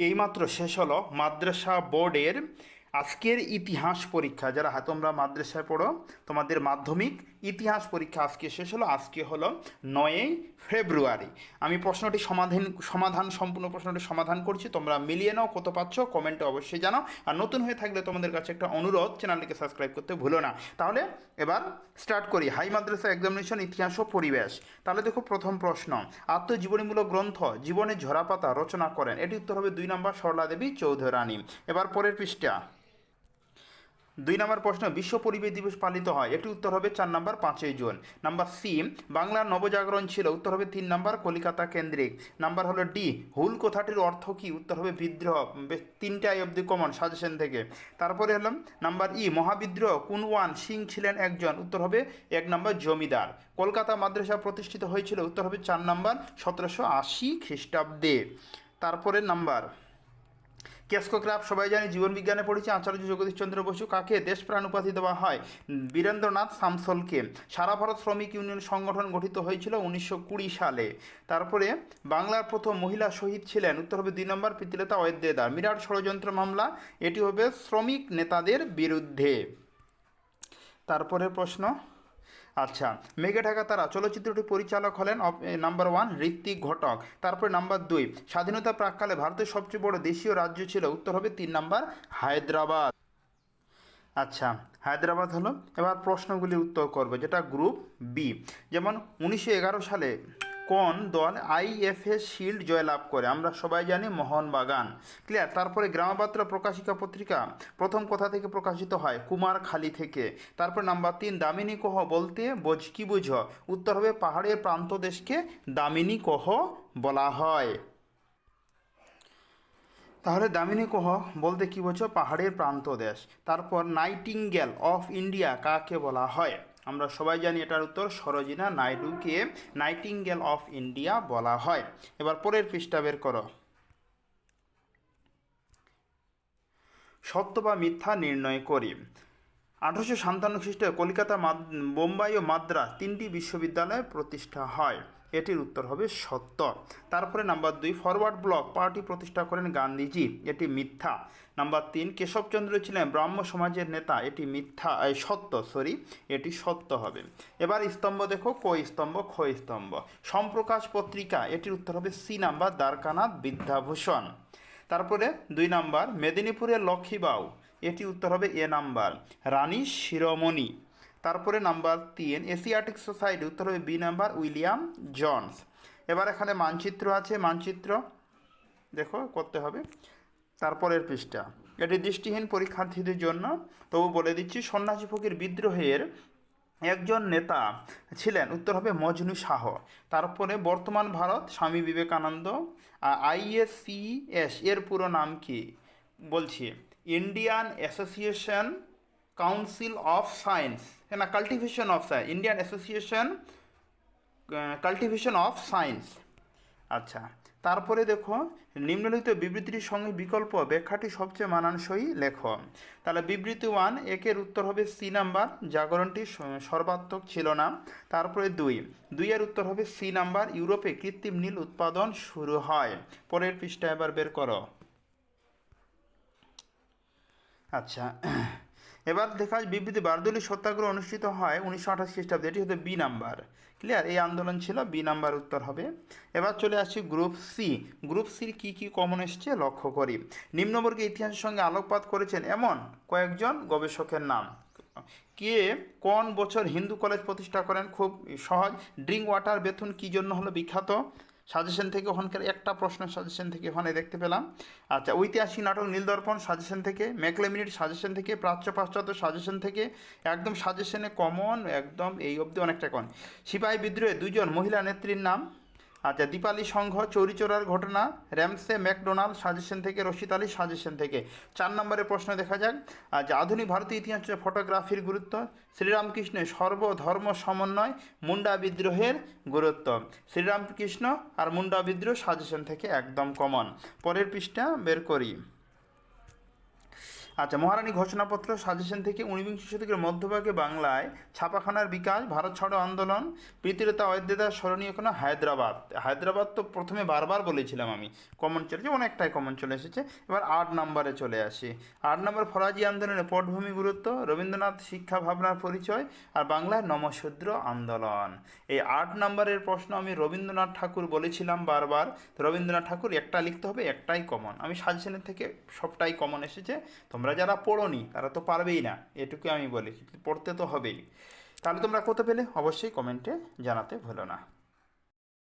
এইমাত্র শেষ হলো মাদ্রাসা বোর্ডের আজকের ইতিহাস পরীক্ষা। যারা তোমরা মাদ্রাসায় পড়ো তোমাদের মাধ্যমিক ইতিহাস পরীক্ষা আজকে শেষ হলো, আজকে হলো নয়ই ফেব্রুয়ারি। আমি প্রশ্নটি সমাধান সমাধান, সম্পূর্ণ প্রশ্নটি সমাধান করছি, তোমরা মিলিয়ে নাও, কত পাচ্ছ, কমেন্টে অবশ্যই জানাও। আর নতুন হয়ে থাকলে তোমাদের কাছে একটা অনুরোধ, চ্যানেলটিকে সাবস্ক্রাইব করতে ভুলো না। তাহলে এবার স্টার্ট করি। হাই মাদ্রাসা এক্সামিনেশন, ইতিহাস ও পরিবেশ। তাহলে দেখো প্রথম প্রশ্ন। আত্মজীবনীমূলক গ্রন্থ, জীবনের ঝরাপাতা রচনা করেন। এটি উত্তর হবে দুই নম্বর সরলা দেবী চৌধুরানী। এবার পরের পৃষ্ঠা। দুই নম্বর প্রশ্ন, বিশ্ব পরিবেশ দিবস পালিত হয়। এটি উত্তর হবে চার নম্বর পাঁচই জুন। নাম্বার সি, বাংলার নবজাগরণ ছিল, উত্তর হবে তিন নম্বর কলিকাতা কেন্দ্রিক। নাম্বার হলো ডি, হুল কথাটির অর্থ কি? উত্তর হবে বিদ্রোহ। তিনটাই অব্দি কমন সাজেশন থেকে। তারপরে হলাম নাম্বার ই, মহাবিদ্রোহ, কুনওয়ান সিং ছিলেন একজন। উত্তর হবে এক নম্বর জমিদার। কলকাতা মাদ্রাসা প্রতিষ্ঠিত হয়েছিল, উত্তর হবে চার নম্বর সতেরোশো আশি খ্রিস্টাব্দে। তারপরে নাম্বার। ক্যাসকোগ্রাফ সবাই জানি জীবন বিজ্ঞানে পড়েছে, আচার্য জগদীশচন্দ্র বসু, কাকে দেশপ্রাণ উপাধি দেওয়া হয়? বীরেন্দ্রনাথ সামসলকে। সারা ভারত শ্রমিক ইউনিয়ন সংগঠন গঠিত হয়েছিল উনিশশো কুড়ি সালে। তারপরে বাংলার প্রথম মহিলা শহীদ ছিলেন, উত্তর হবে দুই নম্বর, প্রীতিলতা ওয়েদ্দেদার মিরাট ষড়যন্ত্র মামলা, এটি হবে শ্রমিক নেতাদের বিরুদ্ধে। তারপরের প্রশ্ন আচ্ছা মেঘে ঢাকা তারা চলচ্চিত্রটি পরিচালক হলেন নাম্বার ওয়ান ঋত্বিক ঘটক। তারপরে নাম্বার দুই, স্বাধীনতা প্রাককালে ভারতের সবচেয়ে বড় দেশীয় রাজ্য ছিল, উত্তর হবে তিন নাম্বার হায়দ্রাবাদ। আচ্ছা হায়দ্রাবাদ হলো, এবার প্রশ্নগুলি উত্তর করবে, যেটা গ্রুপ বি যেমন উনিশশো এগারো সালে কোন দল আইএফএ শিল্ড জয়লাভ করে? আমরা সবাই জানি মোহনবাগান। ক্লিয়ার তারপরে গ্রামবাত্রা প্রকাশিকা পত্রিকা। প্রথম কথা থেকে প্রকাশিত হয়? কুমারখালী থেকে। তারপর নাম্বার তিন, দামিনী কহ বলতে বোঝ, কি বুঝ? উত্তর হবে পাহাড়ের প্রান্ত দেশকে দামিনী কহ বলা হয়। তাহলে দামিনী কহ বলতে কি বোঝো? পাহাড়ের প্রান্ত দেশ। তারপর নাইটিঙ্গেল অফ ইন্ডিয়া কাকে বলা হয়? আমরা সবাই জানি এটার উত্তর সরোজিনা নাইডুকে নাইটিঙ্গেল অফ ইন্ডিয়া বলা হয়। এবার পরের পৃষ্ঠা বের করো। সত্য বা মিথ্যা নির্ণয় করি। আঠারোশো সান্তান্ন খ্রিস্টে কলকাতা বোম্বাই ও মাদ্রাস তিনটি বিশ্ববিদ্যালয় প্রতিষ্ঠা হয়। এটির উত্তর হবে সত্য। তারপরে নাম্বার দুই, ফরওয়ার্ড ব্লক পার্টি প্রতিষ্ঠা করেন গান্ধীজি, এটি মিথ্যা। নাম্বার তিন, কেশবচন্দ্র ছিলেন ব্রাহ্ম সমাজের নেতা, এটি মিথ্যা সত্য, সরি, এটি সত্য হবে। এবার স্তম্ভ দেখো, ক স্তম্ভ, খ স্তম্ভ। সম্প্রকাশ পত্রিকা, এটির উত্তর হবে সি নাম্বার, দ্বারকানাথ বিদ্যাভূষণ। তারপরে দুই নাম্বার, মেদিনীপুরের লক্ষ্মীবাউ এটি উত্তর হবে এ নাম্বার, রানী শিরোমণি। তারপরে নাম্বার তিন, এশিয়াটিক সোসাইটি, উত্তর হবে বি নাম্বার, উইলিয়াম জনস। এবার এখানে মানচিত্র আছে, মানচিত্র দেখো করতে হবে। তারপরের পৃষ্ঠা। এটি দৃষ্টিহীন পরীক্ষার্থীদের জন্য, তবু বলে দিচ্ছি, সন্ন্যাসী ফকির বিদ্রোহের একজন নেতা ছিলেন, উত্তর হবে মজনু শাহ। তারপরে বর্তমান ভারত, স্বামী বিবেকানন্দ আইএসসিএস এর পুরো নাম কি? বলছি, Indian association council of science হ্যাঁ না cultivation of science Indian association cultivation of science আচ্ছা তারপরে দেখো নিম্নলিখিত বিবৃতিটির সঙ্গে বিকল্প ব্যাখ্যাটি সবচেয়ে মানানসই লেখ তাহলে বিবৃতি ওয়ান একের উত্তর হবে সি নাম্বার জাগরণটি সর্বাত্মক ছিল না তারপরে দুই দুইয়ের উত্তর হবে সি নাম্বার ইউরোপে কৃত্রিম নীল উৎপাদন শুরু হয় পরের পৃষ্ঠা এবার বের করো আচ্ছা এবার দেখা যায় বিবৃতি বারদুলি সত্যাগ্রহ অনুষ্ঠিত হয় উনিশশো আঠাশ খ্রিস্টাব্দে। এটি হতে বি নাম্বার। ক্লিয়ার এই আন্দোলন ছিল, বি নাম্বার উত্তর হবে। এবার চলে আসছি গ্রুপ সি গ্রুপ সির কী কী কমন এসছে লক্ষ্য করি। নিম্নবর্গে ইতিহাসের সঙ্গে আলোকপাত করেছেন এমন কয়েকজন গবেষকের নাম। কে? কোন বছর হিন্দু কলেজ প্রতিষ্ঠা করেন? খুব সহজ। ড্রিঙ্ক ওয়াটার বেথুন কী জন্য হলো বিখ্যাত? সাজেশন থেকে ওখানকার একটা প্রশ্নের সাজেশন থেকে ওখানে দেখতে পেলাম। আচ্ছা ঐতিহাসিক নাটক নীলদর্পণ সাজেশন থেকে ম্যাকলেমিনিট সাজেশন থেকে প্রাচ্য পাশ্চাত্য সাজেশন থেকে, একদম সাজেশনে কমন একদম এই অবধি অনেকটা কম সিপাহী বিদ্রোহে দুজন মহিলা নেত্রীর নাম আচ্ছা দীপালি সংঘ চৌরিচোরার ঘটনা, র্যামসে ম্যাকডোনাল্ড সাজেশন থেকে, রশিদ আলী সাজেশন থেকে। চার নম্বরের প্রশ্ন দেখা যাক। আচ্ছা আধুনিক ভারতীয় ইতিহাস ফটোগ্রাফির গুরুত্ব, শ্রীরামকৃষ্ণের সর্বধর্ম সমন্বয়, মুন্ডা বিদ্রোহের গুরুত্ব। শ্রীরামকৃষ্ণ আর মুন্ডা বিদ্রোহ সাজেশন থেকে একদম কমন পরের পৃষ্ঠা বের করি। আচ্ছা মহারানী ঘোষণাপত্র সাজেশন থেকে ঊনবিংশ শতকের মধ্যভাগে বাংলায় ছাপাখানার বিকাশ, ভারত ছাড়ো আন্দোলন প্রীতিলতা অযোধ্যা, স্মরণীয় কোনো হায়দ্রাবাদ? হায়দ্রাবাদ তো প্রথমে বারবার বলেছিলাম আমি কমন চলেছে অনেকটাই কমন চলে এসেছে। এবার আট নম্বরে চলে আসি। আট নম্বর, ফরাজি আন্দোলনে পটভূমি গুরুত্ব, রবীন্দ্রনাথ শিক্ষা ভাবনার পরিচয় আর বাংলায় নমশূদ্র আন্দোলন। এই আট নম্বরের প্রশ্ন আমি রবীন্দ্রনাথ ঠাকুর বলেছিলাম বারবার। রবীন্দ্রনাথ ঠাকুর একটা লিখতে হবে, একটাই কমন আমি সাজেশনের থেকে সবটাই কমন এসেছে তোমরা যারা পড়োনি, তারা তো পারবেই না, এটুকু আমি বলি, পড়তে তো হবেই। তাহলে তোমরা কত পেলে? অবশ্যই কমেন্টে জানাতে ভুলো না।